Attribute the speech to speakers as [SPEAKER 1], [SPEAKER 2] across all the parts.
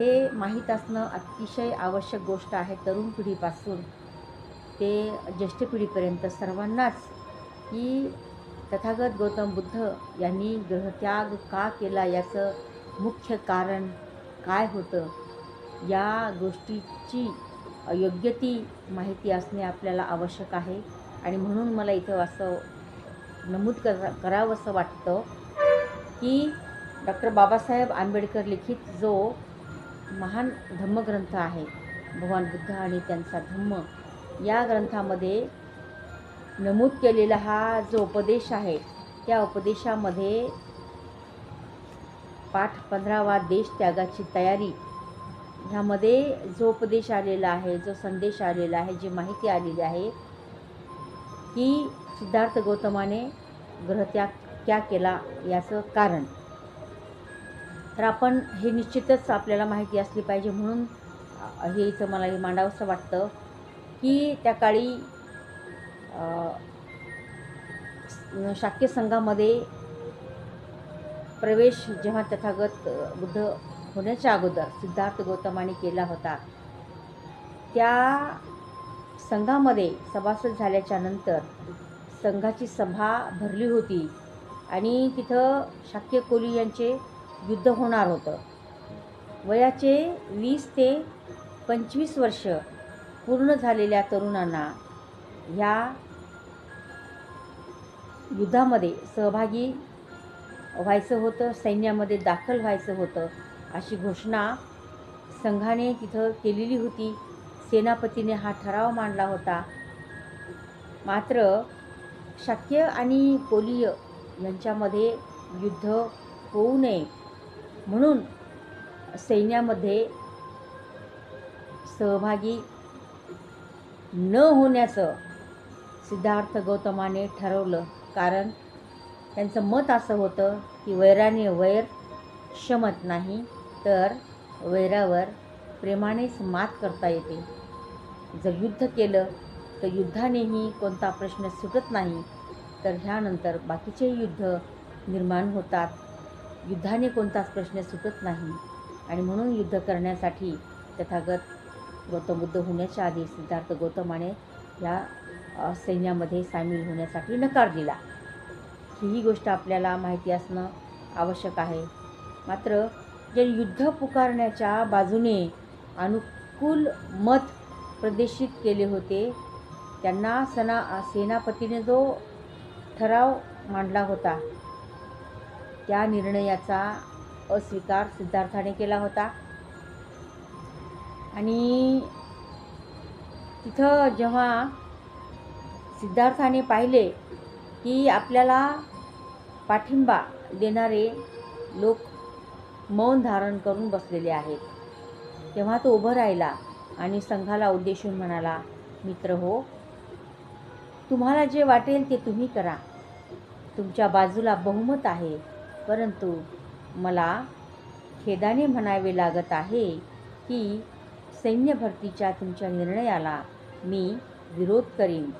[SPEAKER 1] हे माहीत असणं अतिशय आवश्यक गोष्ट आहे तरुण पिढीपासून. ते ज्येष्ठ पिढीपर्यंत सर्वांनाच. की तथागत गौतम बुद्ध यांनी ग्रहत्याग का केला याचं मुख्य कारण काय होतं? या गोष्टीची योग्य ती माहिती असणे आपल्याला आवश्यक आहे. आणि म्हणून मला इथं असं नमूद कर करावंसं वाटतं की डॉक्टर बाबासाहेब आंबेडकर लिखित जो महान धम्मग्रंथ आहे. भगवान बुद्ध आणि त्यांचा धम्म. या ग्रंथामध्ये नमूद केलेला हा जो उपदेश आहे त्या उपदेशामध्ये पाठ पंधरावा देश त्यागाची तयारी. ह्यामध्ये जो उपदेश आलेला आहे जो संदेश आलेला आहे जी माहिती आलेली आहे की सिद्धार्थ गौतमाने ग्रहत्याग क्या केला याचं कारण. तर आपण हे निश्चितच आपल्याला माहिती असली पाहिजे म्हणून हे इथं मला हे मांडावंसं वाटतं की त्या काळी शाक्य संघामध्ये प्रवेश जेव्हा तथागत बुद्ध होण्याच्या अगोदर सिद्धार्थ गौतमाने केला होता त्या संघामध्ये सभासद झाल्याच्यानंतर संघाची सभा भरली होती आणि तिथं शाक्य कोली यांचे युद्ध होणार होतं. वयाचे वीस ते पंचवीस वर्ष पूर्ण झालेल्या तरुणांना ह्या युद्धामध्ये सहभागी व्हायचं होतं सैन्यामध्ये दाखल व्हायचं होतं अशी घोषणा संघाने तिथं केलेली होती. सेनापतीने हा ठराव मांडला होता. मात्र शाक्य आणि कोलीय यांच्यामध्ये युद्ध होऊ नये म्हणून सैन्यामध्ये सहभागी न होण्याचं सिद्धार्थ गौतमाने ठरवलं. कारण त्यांचं मत असं होतं की वैराने वैर शमत नाही तर वैरावर प्रेमानेच मात करता येते. जर युद्ध केलं तर युद्धानेही कोणता प्रश्न सुटत नाही. तर ह्यानंतर बाकीचे युद्ध निर्माण होतात. युद्धाने कोणताच प्रश्न सुटत नाही. आणि म्हणून युद्ध करण्यासाठी तथागत गौतम बुद्ध होण्याच्या आधी सिद्धार्थ गौतमाने या सैन्यामध्ये सामील होण्यासाठी नकार दिला. ही गोष्ट आपल्याला माहिती असणं आवश्यक आहे. मात्र जे युद्ध पुकारण्याच्या बाजूने अनुकूल मत प्रदर्शित केले होते त्यांना सना सेनापतीने जो ठराव मांडला होता त्या निर्णयाचा अस्वीकार सिद्धार्थाने केला होता. आणि तिथं जेव्हा सिद्धार्थाने पाहिले की आपल्याला पाठिंबा देणारे लोक मौन धारण करून बसलेले आहेत तेव्हा तो उभं राहिला आणि संघाला उद्देशून म्हणाला मित्र हो तुम्हाला जे वाटेल ते तुम्ही करा. तुमच्या बाजूला बहुमत आहे. परंतु मला खेदाने म्हणावे लागत आहे की सैन्य भरतीच्या तुमच्या निर्णयाला मी विरोध करीन.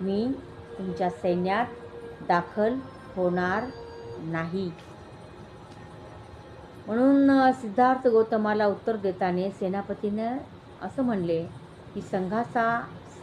[SPEAKER 1] मी तुमच्या सैन्यात दाखल होणार नाही. म्हणून सिद्धार्थ गौतमाला उत्तर देताना सेनापतीनं असं म्हणले की संघाचा